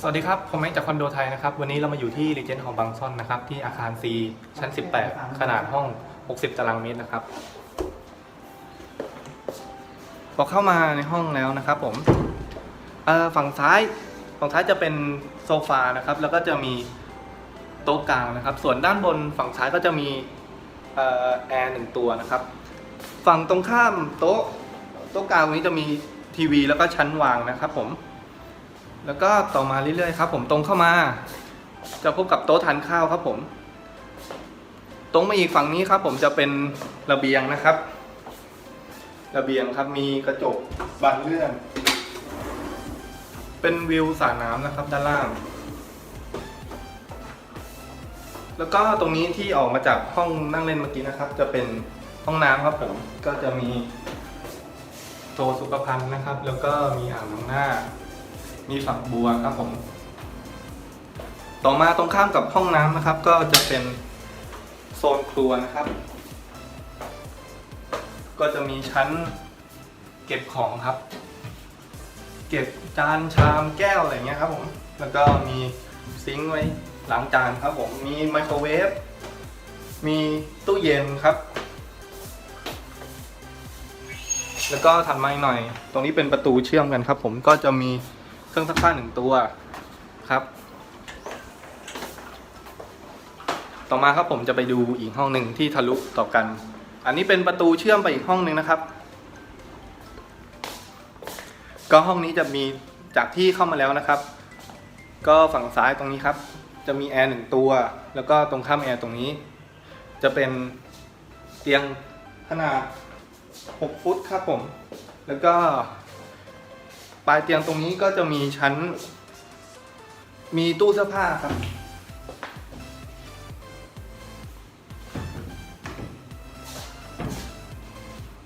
สวัสดีครับ ผมแม็กจากคอนโดไทยนะครับ วันนี้เรามาอยู่ที่รีเจนต์ของบางซ่อนนะครับ ที่อาคาร C ชั้น 18 ขนาดห้อง 60 ตารางเมตรนะครับ พอเข้ามาในห้องแล้วนะครับผมฝั่งซ้ายฝั่งซ้ายจะเป็นโซฟานะครับ แล้วก็จะมีโต๊ะกลางนะครับ ส่วนด้านบนฝั่งซ้ายก็จะมีออแอร์หนึ่งตัวนะครับ ฝั่งตรงข้ามโต๊ะโต๊ะกลางตรงนี้จะมีทีวีแล้วก็ชั้นวางนะครับผม แล้วก็ต่อมาเรื่อยๆครับ ผมตรงเข้ามา จะพบกับโต๊ะทานข้าวครับผม ตรงมาอีกฝั่งนี้ครับ ผมจะเป็นระเบียงนะครับ ระเบียงครับมีกระจกบานเลื่อน เป็นวิวสระน้ำนะครับด้านล่าง แล้วก็ตรงนี้ที่ออกมาจากห้องนั่งเล่นเมื่อกี้นะครับ จะเป็นห้องน้ำครับผมก็จะมีโถสุขภัณฑ์นะครับ แล้วก็มีอ่างล้างหน้า มีฝักบัวครับผม ต่อมาตรงข้ามกับห้องน้ำนะครับ ก็จะเป็นโซนครัวนะครับ ก็จะมีชั้นเก็บของครับ เก็บจานชามแก้วอะไรเงี้ยครับผม แล้วก็มีซิงค์ไว้ล้างจานครับผม มีไมโครเวฟ มีตู้เย็นครับ แล้วก็ถัดมาอีกหน่อย ตรงนี้เป็นประตูเชื่อมกันครับผม ก็จะมี เครื่องซักผ้าหนึ่งตัวครับ ต่อมาครับผมจะไปดูอีกห้องหนึ่งที่ทะลุต่อกัน อันนี้เป็นประตูเชื่อมไปอีกห้องหนึ่งนะครับ ก็ห้องนี้จะมีจากที่เข้ามาแล้วนะครับ ก็ฝั่งซ้ายตรงนี้ครับ จะมีแอร์หนึ่งตัว แล้วก็ตรงข้ามแอร์ตรงนี้ จะเป็นเตียงขนาด 6 ฟุตครับผม แล้วก็ ปลายเตียงตรงนี้ก็จะมีชั้น มีตู้เสื้อผ้าครับ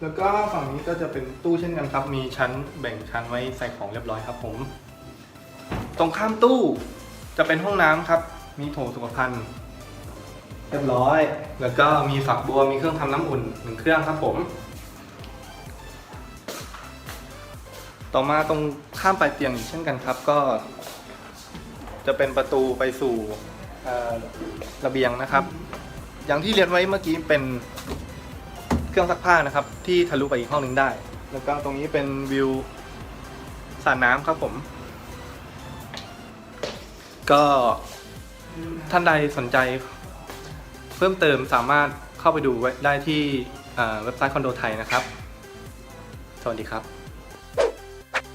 แล้วก็ฝั่งนี้ก็จะเป็นตู้เช่นกันครับ มีชั้นแบ่งชั้นไว้ใส่ของเรียบร้อยครับผม ตรงข้ามตู้จะเป็นห้องน้ำครับ มีโถสุขภัณฑ์เรียบร้อย แล้วก็มีฝักบัว มีเครื่องทำน้ำอุ่นหนึ่งเครื่องครับผม ต่อมาตรงข้ามปลายเตียงอีกเช่นกันครับก็ จะเป็นประตูไปสู่เอ่อระเบียงนะครับ อย่างที่เรียนไว้เมื่อกี้เป็นเครื่องซักผ้านะครับ ที่ทะลุไปอีกห้องหนึงได้ แล้วก็ตรงนี้เป็นวิวสระน้ำครับผม ก็ท่านใดสนใจ เพิ่มเติมสามารถเข้าไปดูไว้ได้ที่เอ่อเว็บไซต์คอนโดไทยนะครับ สวัสดีครับ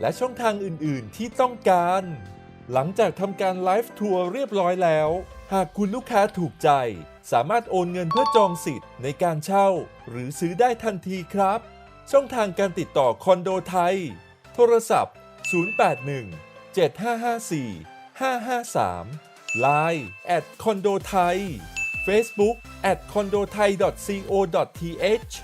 และช่องทางอื่น ๆ ที่ต้องการ หลังจากทำการไลฟ์ทัวร์เรียบร้อยแล้ว หากคุณลูกค้าถูกใจ สามารถโอนเงินเพื่อจองสิทธิ์ในการเช่า หรือซื้อได้ทันทีครับ ช่องทางการติดต่อคอนโดไทย โทรศัพท์ 081 7554 553 Line แอดคอนโดไทย Facebook at condothai.co.th